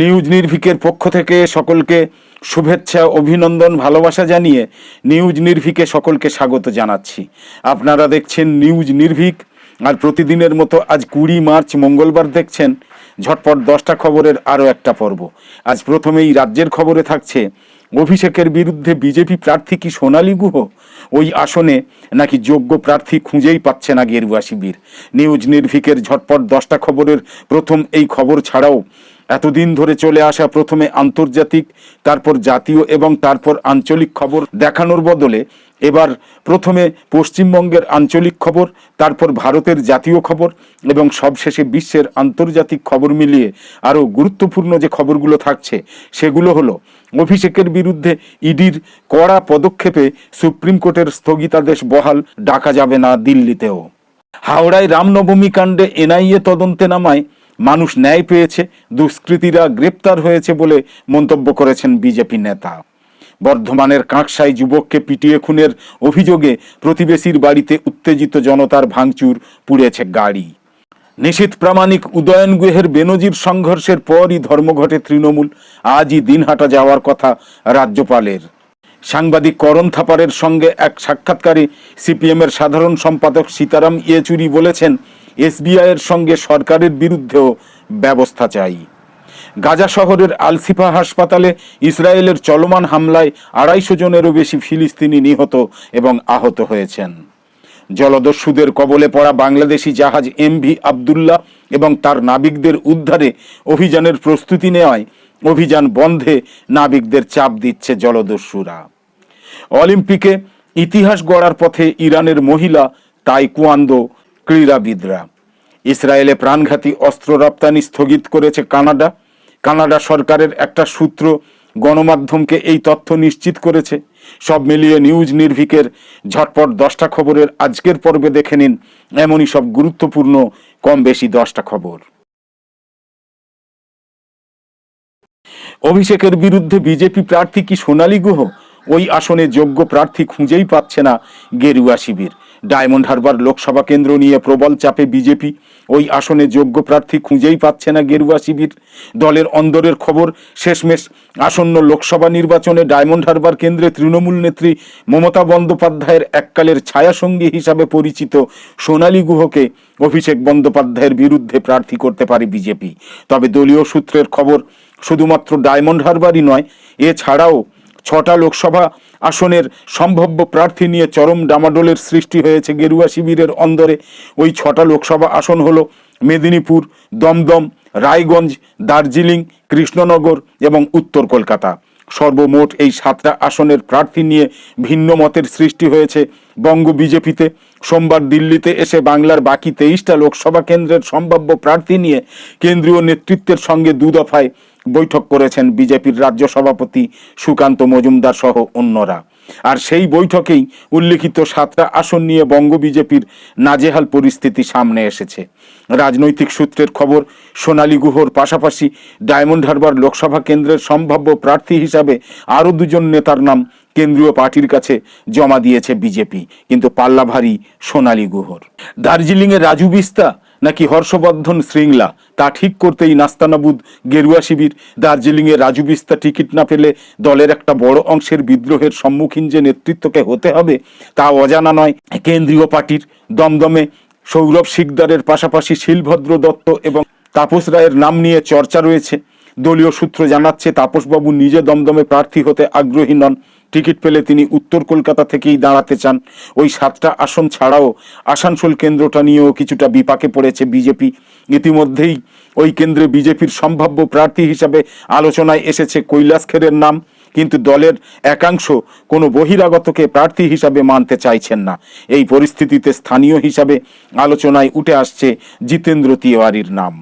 News নির্ভিকের পক্ষ থেকে সকলকে শুভেচ্ছা, অভিনন্দন, ভালোবাসা জানিয়ে নিউজ নির্ভিকে সকলকে স্বাগত জানাচ্ছি। আপনারা দেখছেন নিউজ নির্ভিক, আর প্রতিদিনের মতো আজ কুড়ি মার্চ মঙ্গলবার দেখছেন, ঝটপট দশটা খবরের আরও একটা পর্ব। আজ প্রথমেই রাজ্যের খবরে থাকছে, অভিষেকের বিরুদ্ধে বিজেপি প্রার্থী কি সোনালী গুহ? ওই আসনে নাকি যোগ্য প্রার্থী খুঁজেই পাচ্ছে না গেরুয়া শিবির? নিউজ নির্ভিকের ঝটপট দশটা খবরের প্রথম এই খবর ছাড়াও এতদিন ধরে চলে আসা প্রথমে আন্তর্জাতিক, তারপর জাতীয় এবং তারপর আঞ্চলিক খবর দেখানোর বদলে এবার প্রথমে পশ্চিমবঙ্গের আঞ্চলিক খবর, তারপর ভারতের জাতীয় খবর এবং সবশেষে বিশ্বের আন্তর্জাতিক খবর মিলিয়ে আরও গুরুত্বপূর্ণ যে খবরগুলো থাকছে সেগুলো হলো, অভিষেকের বিরুদ্ধে ইডির কড়া পদক্ষেপে সুপ্রিম কোর্টের স্থগিতাদেশ বহাল, ডাকা যাবে না দিল্লিতেও। হাওড়ায় রামনবমী কাণ্ডে এনআইএ তদন্তে নামায় মানুষ ন্যায় পেয়েছে, দুষ্কৃতীরা গ্রেপ্তার হয়েছে বলে মন্তব্য করেছেন বিজেপি নেতা। বর্ধমানের কাঁকসায় যুবককে পিটিয়ে খুনের অভিযোগে প্রতিবেশীর বাড়িতে উত্তেজিত জনতার ভাঙচুর, পুড়েছে গাড়ি। নিশীথ প্রামাণিক উদয়ন গুহের বেনজির সংঘর্ষের পরই ধর্মঘটে তৃণমূল, আজই দিনহাটা যাওয়ার কথা রাজ্যপালের। সাংবাদিক করণ থাপারের সঙ্গে এক সাক্ষাৎকারে সিপিএমের সাধারণ সম্পাদক সীতারাম ইয়েচুরি বলেছেন এসবিআইয়ের সঙ্গে সরকারের বিরুদ্ধেও ব্যবস্থা চাই। গাজা শহরের আলসিফা হাসপাতালে ইসরায়েলের চলমান হামলায় আড়াইশো জনেরও বেশি ফিলিস্তিনি নিহত এবং আহত হয়েছেন। জলদস্যুদের কবলে পড়া বাংলাদেশি জাহাজ এমভি আবদুল্লাহ এবং তার নাবিকদের উদ্ধারে অভিযানের প্রস্তুতি নেওয়ায় অভিযান বন্ধে নাবিকদের চাপ দিচ্ছে জলদস্যুরা। অলিম্পিকে ইতিহাস গড়ার পথে ইরানের মহিলা তাইকুয়ান্দো ক্রীড়াবিদরা। ইসরায়েলে প্রাণঘাতী অস্ত্র রপ্তানি স্থগিত করেছে কানাডা। কানাডা সরকারের একটা সূত্র গণমাধ্যমকে এই তথ্য নিশ্চিত করেছে। সব মিলিয়ে নিউজ নির্ভিকের ঝটপট দশটা খবরের আজকের পর্বে দেখে নিন এমনই সব গুরুত্বপূর্ণ, কম বেশি দশটা খবর। অভিষেকের বিরুদ্ধে বিজেপি প্রার্থী কি সোনালী গুহ? ওই আসনে যোগ্য প্রার্থী খুঁজেই পাচ্ছে না গেরুয়া শিবির। ডায়মন্ড হারবার লোকসভা কেন্দ্র নিয়ে প্রবল চাপে বিজেপি ওই আসনে যোগ্য প্রার্থী খুঁজেই পাচ্ছে না গেরুয়া শিবির। দলের অন্দরের খবর শেষমেশ আসন্ন লোকসভা নির্বাচনে ডায়মন্ড হারবার কেন্দ্রে তৃণমূল নেত্রী মমতা বন্দ্যোপাধ্যায়ের এককালের ছায়াসঙ্গী হিসাবে পরিচিত সোনালী গুহকে অভিষেক বন্দ্যোপাধ্যায়ের বিরুদ্ধে প্রার্থী করতে পারে বিজেপি। তবে দলীয় সূত্রের খবর, শুধুমাত্র ডায়মন্ড হারবারই নয়, এছাড়াও ছটা লোকসভা আসনের সম্ভাব্য প্রার্থী নিয়ে চরম ডামাডোলের সৃষ্টি হয়েছে গেরুয়া শিবিরের অন্দরে। ওই ছটা লোকসভা আসন হলো মেদিনীপুর, দমদম, রায়গঞ্জ, দার্জিলিং, কৃষ্ণনগর এবং উত্তর কলকাতা। সর্বমোট এই সাতটা আসনের প্রার্থী নিয়ে ভিন্ন মতের সৃষ্টি হয়েছে। বঙ্গ বিজেপিতে সোমবার দিল্লিতে এসে বাংলার বাকি তেইশটা লোকসভা কেন্দ্রের সম্ভাব্য প্রার্থী নিয়ে কেন্দ্রীয় নেতৃত্বের সঙ্গে দুদফায় বৈঠক করেছেন বিজেপির রাজ্য সভাপতি সুকান্ত মজুমদার সহ অন্যরা। আর সেই বৈঠকেই উল্লিখিত সাতটা আসন নিয়ে বঙ্গ বিজেপির নাজেহাল পরিস্থিতি সামনে এসেছে। রাজনৈতিক সূত্রের খবর, সোনালী গুহর পাশাপাশি ডায়মন্ড হারবার লোকসভা কেন্দ্রের সম্ভাব্য প্রার্থী হিসাবে আরও দুজন নেতার নাম কেন্দ্রীয় পার্টির কাছে জমা দিয়েছে বিজেপি, কিন্তু পাল্লা ভারী সোনালী গুহর। দার্জিলিংয়ে রাজু বিস্তা নাকি হর্ষবর্ধন শৃঙ্গলা? তা ঠিক করতেই নাস্তানাবুদ গেরুয়া শিবির দার্জিলিংয়ে রাজু বিস্তা টিকিট না পেলে দলের একটা বড় অংশের বিদ্রোহের সম্মুখীন যে নেতৃত্বকে হতে হবে, তা অজানা নয়। কেন্দ্রীয় পার্টির দমদমে সৌরভ শিকদারের পাশাপাশি শিলভদ্র দত্ত এবং তাপস রায়ের নাম নিয়ে চর্চা রয়েছে। দলীয় সূত্র জানাচ্ছে, তাপসবাবু নিজে দমদমে প্রার্থী হতে আগ্রহী নন। টিকিট পেলে তিনি উত্তর কলকাতা থেকেই দাঁড়াতে চান। ওই সাতটা আসন ছাড়াও আসানসোল কেন্দ্রটা নিয়েও কিছুটা বিপাকে পড়েছে বিজেপি। ইতিমধ্যেই ওই কেন্দ্রে বিজেপির সম্ভাব্য প্রার্থী হিসাবে আলোচনায় এসেছে কৈলাস খেরের নাম, কিন্তু দলের একাংশ কোনো বহিরাগতকে প্রার্থী হিসাবে মানতে চাইছেন না। এই পরিস্থিতিতে স্থানীয় হিসাবে আলোচনায় উঠে আসছে জিতেন্দ্র তিওয়ারির নাম।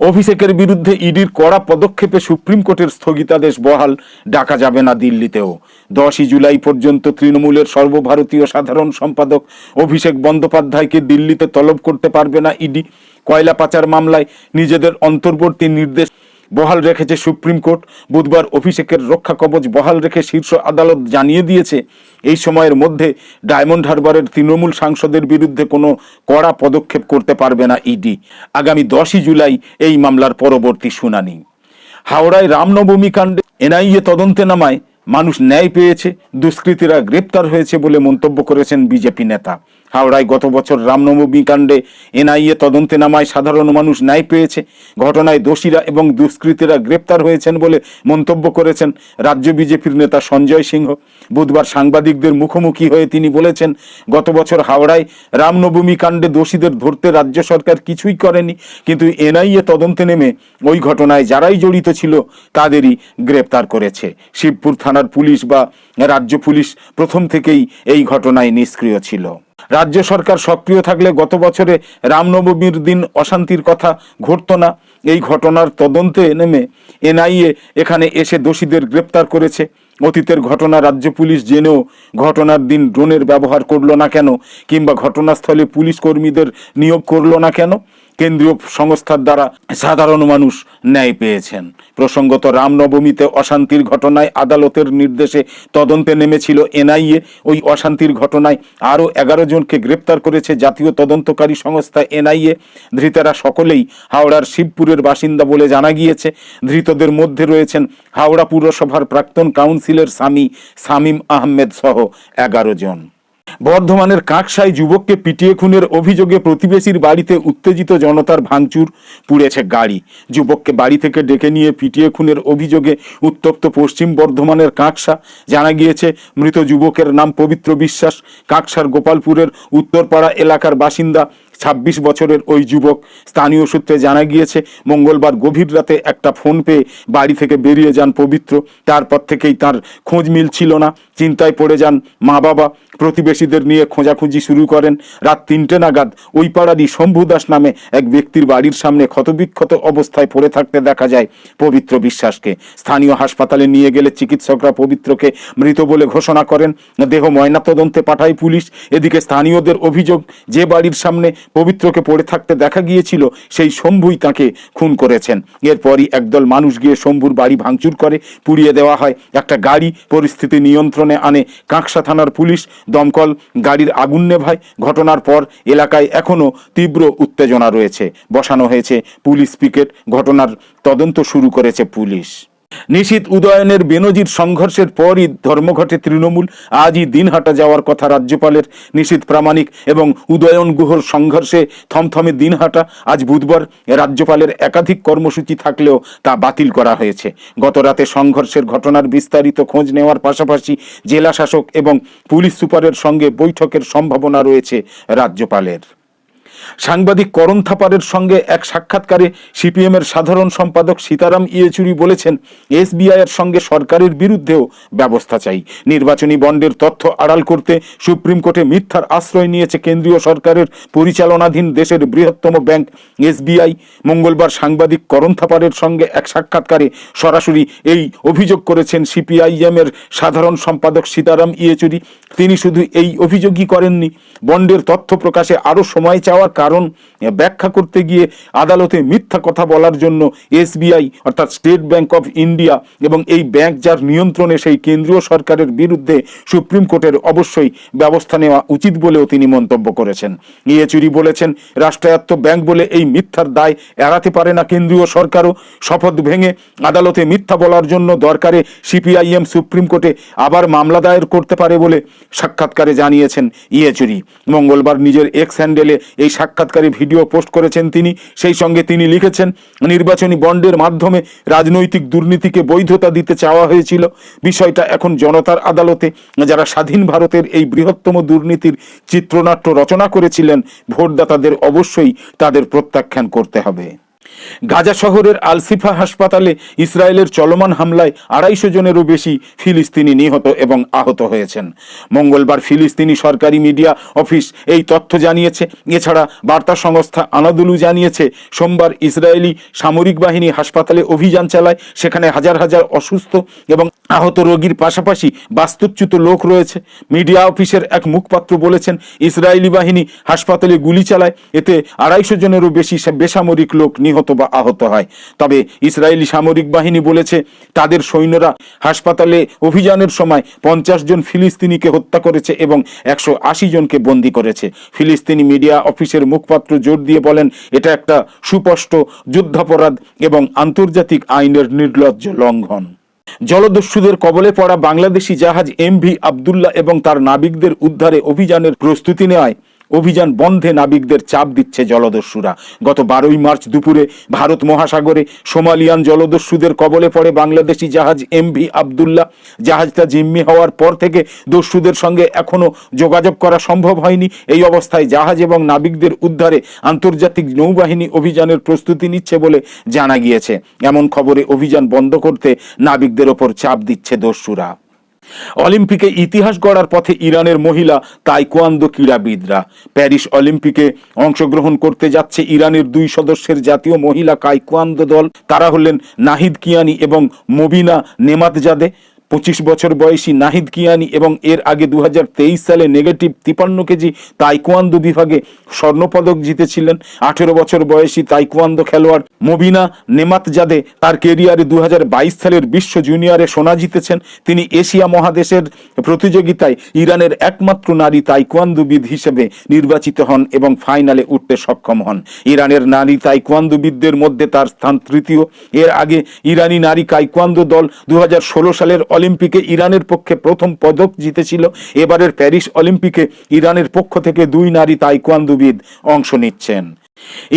অভিষেকের বিরুদ্ধে ইডির কড়া পদক্ষেপে সুপ্রিম কোর্টের স্থগিতাদেশ বহাল, ডাকা যাবে না দিল্লিতেও। দশই জুলাই পর্যন্ত তৃণমূলের সর্বভারতীয় সাধারণ সম্পাদক অভিষেক বন্দ্যোপাধ্যায়কে দিল্লিতে তলব করতে পারবে না ইডি। কয়লা পাচার মামলায় নিজেদের অন্তর্বর্তী নির্দেশ বহাল রেখেছে সুপ্রিম কোর্ট। বুধবার অভিষেকের রক্ষা কবচ বহাল রেখে শীর্ষ আদালত জানিয়ে দিয়েছে, এই সময়ের মধ্যে ডায়মন্ড হারবারের তৃণমূল সাংসদের বিরুদ্ধে কোনো কড়া পদক্ষেপ করতে পারবে না ইডি। আগামী দশই জুলাই এই মামলার পরবর্তী শুনানি। হাওড়ায় রামনবমী কাণ্ডে এনআইএ তদন্তে নামায়, মানুষ ন্যায় পেয়েছে, দুষ্কৃতীরা গ্রেপ্তার হয়েছে বলে মন্তব্য করেছেন বিজেপি নেতা। হাওড়ায় গত বছর রামনবমী কাণ্ডে এনআইএ তদন্তে নামায় সাধারণ মানুষ ন্যায় পেয়েছে। ঘটনায় দোষীরা এবং দুষ্কৃতীরা গ্রেপ্তার হয়েছেন বলে মন্তব্য করেছেন রাজ্য বিজেপির নেতা সঞ্জয় সিংহ। বুধবার সাংবাদিকদের মুখোমুখি হয়ে তিনি বলেছেন, গত বছর হাওড়ায় রামনবমী কাণ্ডে দোষীদের ধরতে রাজ্য সরকার কিছুই করেনি, কিন্তু এনআইএ তদন্তে নেমে ওই ঘটনায় যারাই জড়িত ছিল তাদেরই গ্রেপ্তার করেছে। শিবপুর থানার পুলিশ বা রাজ্য পুলিশ প্রথম থেকেই এই ঘটনায় নিষ্ক্রিয় ছিল। রাজ্য সরকার সক্রিয় থাকলে গত বছরে রামনবমীর দিন অশান্তির কথা ঘটত না। এই ঘটনার তদন্তে নেমে এনআইএ এখানে এসে দোষীদের গ্রেপ্তার করেছে। অতীতের ঘটনা রাজ্য পুলিশ জেনেও ঘটনার দিন ড্রোনের ব্যবহার করল না কেন? কিংবা ঘটনাস্থলে পুলিশ কর্মীদের নিয়োগ করল না কেন? কেন্দ্রীয় সংস্থার দ্বারা সাধারণ মানুষ ন্যায় পেয়েছেন। প্রসঙ্গত রামনবমীতে অশান্তির ঘটনায় আদালতের নির্দেশে তদন্তে নেমেছিল এনআইএ। ওই অশান্তির ঘটনায় আরও এগারো জনকে গ্রেপ্তার করেছে জাতীয় তদন্তকারী সংস্থা এনআইএ। ধৃতেরা সকলেই হাওড়ার শিবপুরের বাসিন্দা বলে জানা গিয়েছে। ধৃতদের মধ্যে রয়েছেন হাওড়া পুরসভার প্রাক্তন কাউন্সিলর স্বামী শামীম আহমেদ সহ এগারো জন। বর্ধমানের কাকসায় যুবককে পিটিয়ে খুনের অভিযোগে প্রতিবেশীর বাড়িতে উত্তেজিত জনতার ভাঙচুর, পুড়েছে গাড়ি। যুবককে বাড়ি থেকে ডেকে নিয়ে পিটিয়ে খুনের অভিযোগে উত্তপ্ত পশ্চিম বর্ধমানের কাকসা। জানা গিয়েছে, মৃত যুবকের নাম পবিত্র বিশ্বাস। কাকসার গোপালপুরের উত্তরপাড়া এলাকার বাসিন্দা, ছাব্বিশ বছরের ওই যুবক। স্থানীয় সূত্রে জানা গিয়েছে, মঙ্গলবার গভীর রাতে একটা ফোন পেয়ে বাড়ি থেকে বেরিয়ে যান পবিত্র। তারপর থেকেই তার খোঁজ মিলছিল না। চিন্তায় পড়ে যান। মা বাবা প্রতিবেশীদের নিয়ে খোঁজাখুঁজি শুরু করেন। রাত তিনটে নাগাদ ওই পাড়ারই শম্ভু দাস নামে এক ব্যক্তির বাড়ির সামনে ক্ষতবিক্ষত অবস্থায় পড়ে থাকতে দেখা যায় পবিত্র বিশ্বাসকে। স্থানীয় হাসপাতালে নিয়ে গেলে চিকিৎসকরা পবিত্রকে মৃত বলে ঘোষণা করেন। দেহ ময়নাতদন্তে পাঠায় পুলিশ। এদিকে স্থানীয়দের অভিযোগ, যে বাড়ির সামনে পবিত্রকে পড়ে থাকতে দেখা গিয়েছিল, সেই শম্ভুই তাকে খুন করেছেন। এরপরই একদল মানুষ গিয়ে শম্ভুর বাড়ি ভাঙচুর করে, পুড়িয়ে দেওয়া হয়। একটা গাড়ি পরিস্থিতি নিয়ন্ত্রণে আনে। কাঁকসা থানার পুলিশ দমকল, গাড়ির আগুন নেভায়। ঘটনার পর এলাকায় এখনও তীব্র উত্তেজনা রয়েছে। বসানো হয়েছে পুলিশ পিকেট। ঘটনার তদন্ত শুরু করেছে পুলিশ। নিশীত উদয়নের বেনজির সংঘর্ষের পরই ধর্মঘটে তৃণমূল আজই দিনহাটা যাওয়ার কথা রাজ্যপালের নিশীত প্রামাণিক এবং উদয়ন গুহর সংঘর্ষে থমথমে দিনহাটা আজ বুধবার রাজ্যপালের একাধিক কর্মসূচি থাকলেও তা বাতিল করা হয়েছে। গত রাতে সংঘর্ষের ঘটনার বিস্তারিত খোঁজ নেওয়ার পাশাপাশি জেলা শাসক এবং পুলিশ সুপারের সঙ্গে বৈঠকের সম্ভাবনা রয়েছে রাজ্যপালের। সাংবাদিক করণ থাপারের সঙ্গে এক সাক্ষাৎকারে সিপিএম এর সাধারণ সম্পাদক সীতারাম ইয়েচুরি বলেছেন, এসবিআই এর সঙ্গে সরকারের বিরুদ্ধেও ব্যবস্থা চাই। নির্বাচনী বন্ডের তথ্য আড়াল করতে সুপ্রিম কোর্টে মিথ্যার আশ্রয় নিয়েছে কেন্দ্রীয় সরকারের পরিচালনাধীন দেশের বৃহত্তম ব্যাংক এসবিআই। মঙ্গলবার সাংবাদিক করণ থাপারের সঙ্গে এক সাক্ষাৎকারে সরাসরি এই অভিযোগ করেছেন সিপিআইএম এর সাধারণ সম্পাদক সীতারাম ইয়েচুরি। তিনি শুধু এই অভিযোগই করেননি, বন্ডের তথ্য প্রকাশে আরও সময় চাওয়ার কারণ ব্যাখ্যা করতে গিয়ে আদালতে মিথ্যা কথা বলার জন্য এসবিআই অর্থাৎ স্টেট ব্যাংক অফ ইন্ডিয়া এবং এই ব্যাংক যার নিয়ন্ত্রণে সেই কেন্দ্রীয় সরকারের বিরুদ্ধে সুপ্রিম কোর্টের অবশ্যই ব্যবস্থা নেওয়া উচিত বলেও তিনি মন্তব্য করেছেন। ইয়েচুরি বলেছেন, রাষ্ট্রায়ত্ত ব্যাংক বলে এই মিথ্যার দায় এড়াতে পারে না কেন্দ্রীয় সরকারও। শপথ ভেঙে আদালতে মিথ্যা বলার জন্য দরকারে সিপিআইএম সুপ্রিম কোর্টে আবার মামলা দায়ের করতে পারে বলে সাক্ষাৎকারে জানিয়েছেন ইয়েচুরি। মঙ্গলবার নিজের এক্স হ্যান্ডেলে এই সাক্ষাৎকারে ভিডিও পোস্ট করেছেন তিনি, সেই সঙ্গে তিনি লিখেছেন, নির্বাচনী বন্ডের মাধ্যমে রাজনৈতিক দুর্নীতিকে বৈধতা দিতে চাওয়া হয়েছিল। বিষয়টা এখন জনতার আদালতে। যারা স্বাধীন ভারতের এই বৃহত্তম দুর্নীতির চিত্রনাট্য রচনা করেছিলেন, ভোটদাতাদের অবশ্যই তাদের প্রত্যাখ্যান করতে হবে। গাজা শহরের আলসিফা হাসপাতালে ইসরায়েলের চলমান হামলায় আড়াইশো জনেরও বেশি ফিলিস্তিনি নিহত এবং আহত হয়েছেন। মঙ্গলবার ফিলিস্তিনি সরকারি মিডিয়া অফিস এই তথ্য জানিয়েছে। এছাড়া বার্তা সংস্থা আনাদুলু জানিয়েছে, সোমবার ইসরায়েলি সামরিক বাহিনী হাসপাতালে অভিযান চালায়। সেখানে হাজার হাজার অসুস্থ এবং আহত রোগীর পাশাপাশি বাস্তুচ্যুত লোক রয়েছে। মিডিয়া অফিসের এক মুখপাত্র বলেছেন, ইসরায়েলি বাহিনী হাসপাতালে গুলি চালায়। এতে আড়াইশো জনেরও বেশি বেসামরিক লোক নিহত নিহত বা আহত হয়। তবে ইসরায়েলি সামরিক বাহিনী বলেছে, তাদের সৈন্যরা হাসপাতালে অভিযানের সময় পঞ্চাশ জন ফিলিস্তিনিকে হত্যা করেছে এবং একশো আশি জনকে বন্দি করেছে। ফিলিস্তিনি মিডিয়া অফিসের মুখপাত্র জোর দিয়ে বলেন, এটা একটা সুস্পষ্ট যুদ্ধাপরাধ এবং আন্তর্জাতিক আইনের নির্লজ্জ লঙ্ঘন। জলদস্যুদের কবলে পড়া বাংলাদেশি জাহাজ এমভি আবদুল্লাহ এবং তার নাবিকদের উদ্ধারে অভিযানের প্রস্তুতি নেওয়ায় অভিযান বন্ধে নাবিকদের চাপ দিচ্ছে জলদস্যুরা। গত বারোই মার্চ দুপুরে ভারত মহাসাগরে সোমালিয়ান জলদস্যুদের কবলে পড়ে বাংলাদেশি জাহাজ এমভি আবদুল্লাহ। জাহাজটা জিম্মি হওয়ার পর থেকে দস্যুদের সঙ্গে এখনও যোগাযোগ করা সম্ভব হয়নি। এই অবস্থায় জাহাজ এবং নাবিকদের উদ্ধারে আন্তর্জাতিক নৌবাহিনী অভিযানের প্রস্তুতি নিচ্ছে বলে জানা গিয়েছে। এমন খবরে অভিযান বন্ধ করতে নাবিকদের ওপর চাপ দিচ্ছে দস্যুরা। অলিম্পিকে ইতিহাস গড়ার পথে ইরানের মহিলা তাইকোয়ান্দো ক্রীড়াবিদরা। প্যারিস অলিম্পিকে অংশগ্রহণ করতে যাচ্ছে ইরানের দুই সদস্যের জাতীয় মহিলা কাইকোয়ান্দো দল। তারা হলেন নাহিদ কিয়ানি এবং মবিনা নেমাতজাদে। পঁচিশ বছর বয়সী নাহিদ কিয়ানি এবং এর আগে দু হাজার তেইশ সালে নেগেটিভ তিপান্ন কেজি তাইকোয়ান্দো বিভাগে স্বর্ণপদক জিতেছিলেন। আঠেরো বছর বয়সী তাইকোয়ান্দো খেলোয়াড় মবিনা নেমাতজাদে তার কেরিয়ারে দু হাজার বাইশ সালের বিশ্ব জুনিয়রে সোনা জিতেছেন। তিনি এশিয়া মহাদেশের প্রতিযোগিতায় ইরানের একমাত্র নারী তাইকোয়ান্দোবিদ হিসেবে নির্বাচিত হন এবং ফাইনালে উঠতে সক্ষম হন। ইরানের নারী তাইকোয়ান্দোবিদদের মধ্যে তার স্থান তৃতীয়। এর আগে ইরানি নারী তাইকোয়ান্দো দল দু হাজার ষোলো সালের অলিম্পিকে ইরানের পক্ষে প্রথম পদক জিতেছিল। এবারের প্যারিস অলিম্পিকে ইরানের পক্ষ থেকে দুই নারী তাইকুয়ান্দুবিদ অংশ নিচ্ছেন।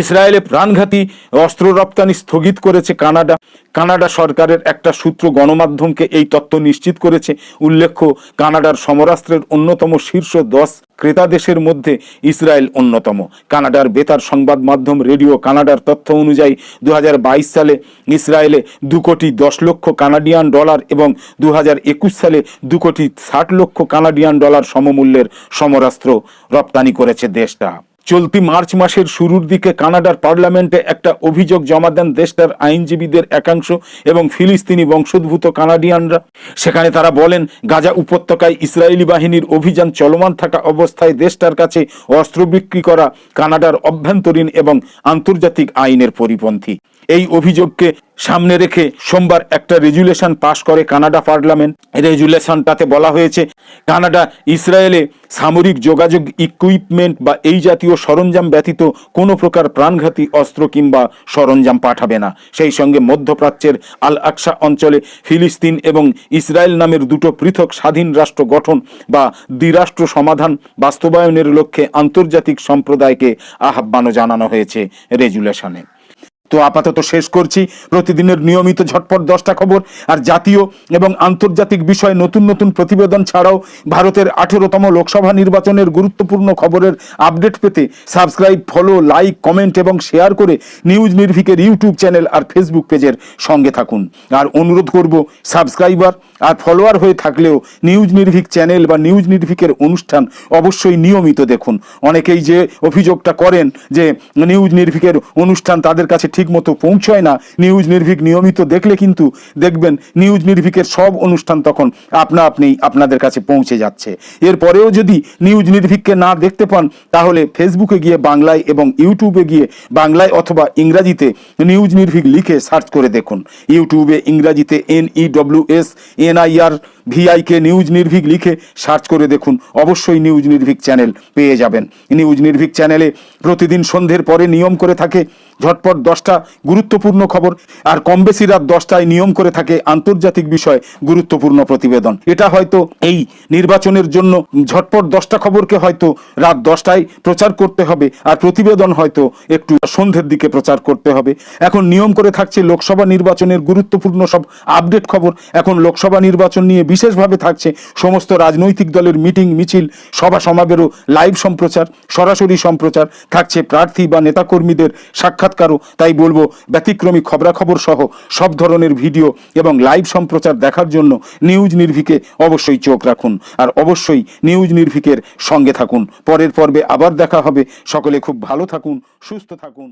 ইসরায়েলে প্রাণঘাতী অস্ত্র রপ্তানি স্থগিত করেছে কানাডা। কানাডা সরকারের একটা সূত্র গণমাধ্যমকে এই তথ্য নিশ্চিত করেছে। উল্লেখ্য, কানাডার সমরাস্ত্রের অন্যতম শীর্ষ দশ ক্রেতা দেশের মধ্যে ইসরায়েল অন্যতম। কানাডার বেতার সংবাদ মাধ্যম রেডিও কানাডার তথ্য অনুযায়ী দু হাজার বাইশ সালে ইসরায়েলে দু কোটি দশ লক্ষ কানাডিয়ান ডলার এবং দুহাজার একুশ সালে দু কোটি ষাট লক্ষ কানাডিয়ান ডলার সমমূল্যের সমরাস্ত্র রপ্তানি করেছে দেশটা। চলতি মার্চ মাসের শুরুর দিকে কানাডার পার্লামেন্টে একটা অভিযোগ জমা দেন দেশটার আইনজীবীদের একাংশ এবং ফিলিস্তিনি বংশোদ্ভূত কানাডিয়ানরা। সেখানে তারা বলেন, গাজা উপত্যকায় ইসরায়েলি বাহিনীর অভিযান চলমান থাকা অবস্থায় দেশটার কাছে অস্ত্র বিক্রি করা কানাডার অভ্যন্তরীণ এবং আন্তর্জাতিক আইনের পরিপন্থী। এই অভিযোগকে সামনে রেখে সোমবার একটা রেজুলেশন পাশ করে কানাডা পার্লামেন্ট। রেজুলেশনটাতে বলা হয়েছে, কানাডা, ইসরায়েলে সামরিক যোগাযোগ ইকুইপমেন্ট বা এই জাতীয় সরঞ্জাম ব্যতীত কোনো প্রকার প্রাণঘাতী অস্ত্র কিংবা সরঞ্জাম পাঠাবে না। সেই সঙ্গে মধ্যপ্রাচ্যের আল আকসা অঞ্চলে ফিলিস্তিন এবং ইসরায়েল নামের দুটো পৃথক স্বাধীন রাষ্ট্র গঠন বা দ্বিরাষ্ট্র সমাধান বাস্তবায়নের লক্ষ্যে আন্তর্জাতিক সম্প্রদায়কে আহ্বানও জানানো হয়েছে রেজুলেশনে। তো আপাতত শেষ করছি। প্রতিদিনের নিয়মিত ঝটপট দশটা খবর আর জাতীয় এবং আন্তর্জাতিক বিষয়ে নতুন নতুন প্রতিবেদন ছাড়াও ভারতের আঠেরোতম লোকসভা নির্বাচনের গুরুত্বপূর্ণ খবরের আপডেট পেতে সাবস্ক্রাইব, ফলো, লাইক, কমেন্ট এবং শেয়ার করে নিউজ নির্ভিকের ইউটিউব চ্যানেল আর ফেসবুক পেজের সঙ্গে থাকুন। আর অনুরোধ করব, সাবস্ক্রাইবার আর ফলোয়ার হয়ে থাকলেও নিউজ নির্ভিক চ্যানেল বা নিউজ নির্ভিকের অনুষ্ঠান অবশ্যই নিয়মিত দেখুন। অনেকেই যে অভিযোগটা করেন যে নিউজ নির্ভিকের অনুষ্ঠান তাদের কাছে ঠিক মতো পৌঁছয় না, নিউজ নির্ভিক নিয়মিত দেখলে কিন্তু দেখবেন নিউজ নির্ভিকের সব অনুষ্ঠান তখন আপনা আপনি আপনাদের কাছে পৌঁছে যাচ্ছে। এরপরেও যদি নিউজ নির্ভিককে না দেখতে পান, তাহলে ফেসবুকে গিয়ে বাংলায় এবং ইউটিউবে গিয়ে বাংলায় অথবা ইংরাজিতে নিউজ নির্ভিক লিখে সার্চ করে দেখুন। ইউটিউবে ইংরাজিতে N E W S NIR VIK news Nirbhik লিখে সার্চ করে দেখুন। অবশ্যই নিউজ নির্ভিক চ্যানেল পেয়ে যাবেন। নিউজ নির্ভিক চ্যানেলে প্রতিদিন সন্ধ্যের পরে নিয়ম করে থাকে ঝটপট দশটা গুরুত্বপূর্ণ খবর আর কম বেশি রাত দশটায় নিয়ম করে থাকে আন্তর্জাতিক বিষয় গুরুত্বপূর্ণ প্রতিবেদন। এটা হয়তো এই নির্বাচনের জন্য ঝটপট দশটা খবরকে হয়তো রাত দশটায় প্রচার করতে হবে আর প্রতিবেদন হয়তো একটু সন্ধ্যের দিকে প্রচার করতে হবে। এখন নিয়ম করে থাকছে লোকসভা নির্বাচনের গুরুত্বপূর্ণ সব আপডেট খবর। এখন লোকসভা নির্বাচন নিয়ে বিশেষভাবে থাকছে সমস্ত রাজনৈতিক দলের মিটিং, মিছিল, সভা সমাবেরও লাইভ সম্প্রচার, সরাসরি সম্প্রচার, থাকছে প্রার্থী বা নেতাকর্মীদের সাক্ষাৎকারও। তাই বলব, ব্যতিক্রমী খবরাখবর সহ সব ধরনের ভিডিও এবং লাইভ সম্প্রচার দেখার জন্য নিউজ নির্ভিকে অবশ্যই চোখ রাখুন। আর অবশ্যই নিউজ নির্ভিকের সঙ্গে থাকুন। পরের পর্বে আবার দেখা হবে। সকলে খুব ভালো থাকুন, সুস্থ থাকুন।